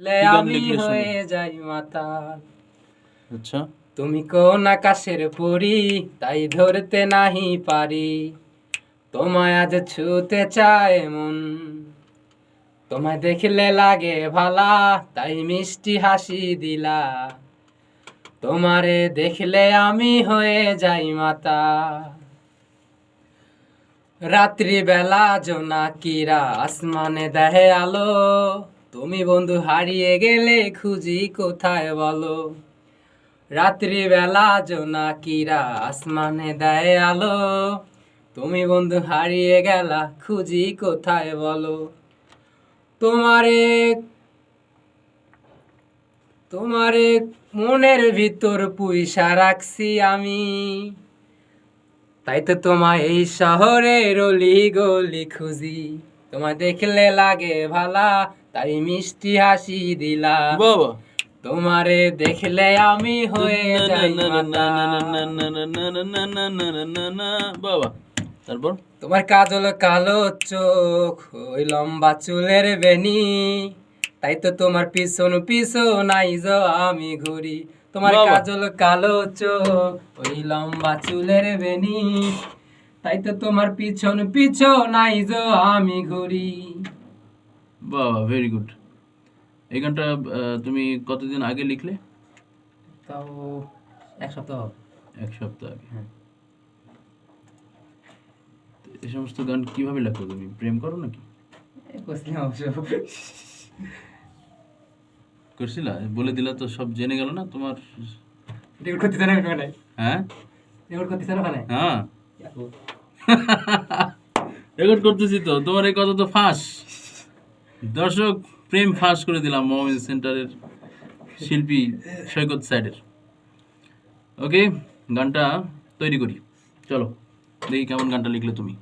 লে আমি। হয়ে যাই মাতাল আচ্ছা তুমি কোন আকাশের পরি তাই ধরতে নাহি পারি তোমায় আজ ছুতে চায় মন তোমায় দেখলে লাগে ভালা তাই মিষ্টি হাসি দিলা তোমারে দেখলে আমি হয়ে যাই মাতা রাত্রি বেলা জোনাকিরা আসমানে দেহে আলো তুমি বন্ধু হারিয়ে গেলে খুঁজি কোথায় বলো? রাত্রিবেলা জোনাকিরা আসমানে দেয় আলো। তুমি বন্ধু হারিয়ে গেলা, খুঁজি কোথায় বলো? তোমারে তোমারে মনের ভিতর পুইসা রাখছি আমি। তাই তো তোমায় এই শহরে রলি গলি খুঁজি। তোমায় দেখলে লাগে ভালা তাই মিষ্টি হাসি দিলা বাবা তোমারে দেখলে আমি হয়ে যাই বাবা তারপর তোমার কাজল কালো চোখ ওই লম্বা চুলের বেনি তাই তো তোমার পিছন পিছন আইজ আমি ঘুরি তোমার। কাজল কালো চোখ ওই লম্বা চুলের বেনি তাই তো তোমার পিছন পিছন আইজ আমি ঘুরি বাবা ভেরি গুড এই গানটা তুমি কতদিন আগে লিখলে? তাও এক সপ্তাহ এক সপ্তাহ আগে। হ্যাঁ। এই সমস্ত গান কীভাবে লেখো তুমি? প্রেম করো নাকি? করছিলাম অবশ্য। করছিলা? বলে দিলা তো সব জেনে গেল না তোমার। রেকর্ড করতেছে না ওখানে হ্যাঁ? রেকর্ড করতেছে না ওখানে? হ্যাঁ। রেকর্ড করতেছি তো তোমার এই কথা তো ফাঁস। দর্শক, প্রেম ফাঁস করে দিলাম মোহামেদ সেন্টারের শিল্পী সৈকত সাইডের ওকে গানটা তৈরি করি। চলো, দেখি কেমন গানটা লিখলে তুমি।